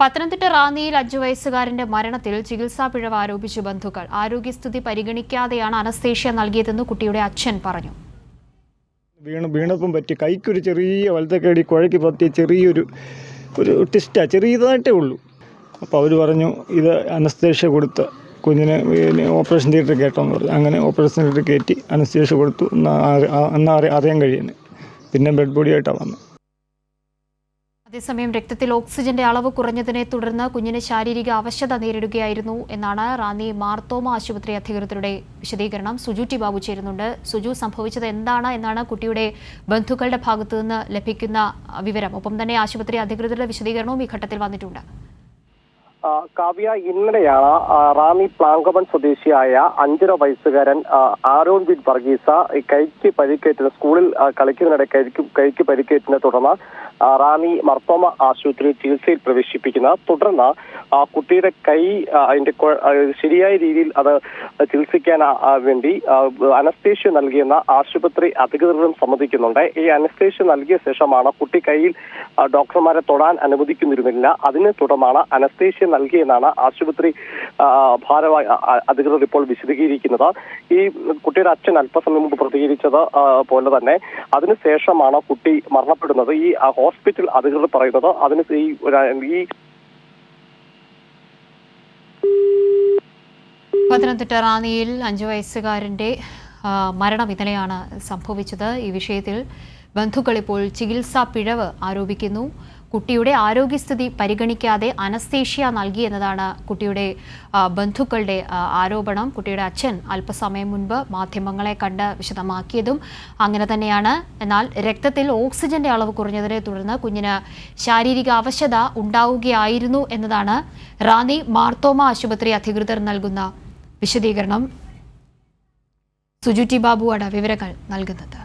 പത്തനംതിട്ട റാന്നിയിൽ അഞ്ചു വയസ്സുകാരന്റെ മരണത്തിൽ ചികിത്സാ പിഴവ് ആരോപിച്ച് ബന്ധുക്കൾ. ആരോഗ്യസ്ഥിതി പരിഗണിക്കാതെയാണ് അനസ്തേഷ്യ നൽകിയതെന്ന് കുട്ടിയുടെ അച്ഛൻ പറഞ്ഞു. വീണ് വീണപ്പം പറ്റി കൈക്കൊരു ചെറിയ വലത്തേക്കടി കുഴയ്ക്ക് പറ്റിയ ചെറിയൊരു ഒരു ടിസ്റ്റാ ചെറിയതായിട്ടേ ഉള്ളൂ. അപ്പോൾ അവർ പറഞ്ഞു ഇത് അനസ്തേഷ്യ കൊടുത്ത് കുഞ്ഞിനെ ഓപ്പറേഷൻ തിയേറ്ററിൽ കേട്ടോന്ന് പറഞ്ഞു. അങ്ങനെ ഓപ്പറേഷൻ തിയേറ്ററിൽ കയറ്റി അനസ്തേഷ്യ കൊടുത്തു എന്നാ അറിയാൻ കഴിയുന്നത് പിന്നെ ബെഡ് ബോഡിയായിട്ടാണ് വന്നത്. അതേസമയം രക്തത്തിൽ ഓക്സിജന്റെ അളവ് കുറഞ്ഞതിനെ തുടർന്ന് കുഞ്ഞിന് ശാരീരിക അവശത നേരിടുകയായിരുന്നു എന്നാണ് റാന്നി മാർത്തോമ ആശുപത്രി അധികൃതരുടെ വിശദീകരണം. സുജു ടി ബാബു ചേരുന്നുണ്ട്. സുജു സംഭവിച്ചത് എന്താണ് എന്നാണ് കുട്ടിയുടെ ബന്ധുക്കളുടെ ഭാഗത്തു നിന്ന് ലഭിക്കുന്ന വിവരം. ഒപ്പം തന്നെ ആശുപത്രി അധികൃതരുടെ വിശദീകരണവും ഈ ഘട്ടത്തിൽ വന്നിട്ടുണ്ട്. കാവ്യ ഇന്നലെയാണ് റാന്നി പ്ലാങ്കമൺ സ്വദേശിയായ അഞ്ചര വയസ്സുകാരൻ ആ, ആരോൺ ബിൻ വർഗീസ കൈക്ക് പരിക്കേറ്റത് സ്കൂളിൽ കളിക്കുന്നതിനിടെ കൈക്ക് കൈക്ക് പരിക്കേറ്റതിനെ തുടർന്ന് റാന്നി മർത്തോമ ആശുപത്രിയിൽ ചികിത്സയിൽ പ്രവേശിപ്പിക്കുന്നത് തുടർന്ന് ആ, കുട്ടിയുടെ കൈ അതിന്റെ ശരിയായ രീതിയിൽ അത് ചികിത്സിക്കാൻ വേണ്ടി അനസ്തേഷ്യ നൽകിയെന്ന ആശുപത്രി അധികൃതരും സമ്മതിക്കുന്നുണ്ട്. ഈ അനസ്തേഷ്യ നൽകിയ ശേഷമാണ് കുട്ടി കയ്യിൽ ആ, ഡോക്ടർമാരെ തൊടാൻ അനുവദിക്കുന്നിരുന്നില്ല. അതിനെ തുടർന്നാണ് അനസ്തേഷ്യ നൽകിയെന്നാണ് ആശുപത്രി ഭാരവാഹി അധികൃതർ ഇപ്പോൾ വിശദീകരിക്കുന്നത്. ഈ കുട്ടിയുടെ അച്ഛൻ അല്പസമയം മുമ്പ് പ്രതികരിച്ചത് പോലെ തന്നെ അതിനുശേഷമാണ് കുട്ടി മരണപ്പെടുന്നത്. ഈ ഹോസ്പിറ്റൽ അധികൃതർ പറയുന്നത് അതിന് ഈ ഈ പത്തനംതിട്ട റാന്നിയിൽ അഞ്ചു വയസ്സുകാരന്റെ മരണം ഇന്നലെയാണ് സംഭവിച്ചത്. ഈ വിഷയത്തിൽ ബന്ധുക്കൾ ഇപ്പോൾ ചികിത്സാ പിഴവ് ആരോപിക്കുന്നു. കുട്ടിയുടെ ആരോഗ്യസ്ഥിതി പരിഗണിക്കാതെ അനസ്തേഷ്യ നൽകി എന്നതാണ് കുട്ടിയുടെ ബന്ധുക്കളുടെ ആരോപണം. കുട്ടിയുടെ അച്ഛൻ അല്പസമയം മുൻപ് മാധ്യമങ്ങളെ കണ്ട് വിശദമാക്കിയതും അങ്ങനെ തന്നെയാണ്. എന്നാൽ രക്തത്തിൽ ഓക്സിജന്റെ അളവ് കുറഞ്ഞതിനെ തുടർന്ന് കുഞ്ഞിന് ശാരീരിക അവശത ഉണ്ടാവുകയായിരുന്നു എന്നതാണ് റാന്നി മാർത്തോമ ആശുപത്രി അധികൃതർ നൽകുന്ന വിശദീകരണം. സുജു ടി ബാബുവാണ് വിവരങ്ങൾ നൽകുന്നത്.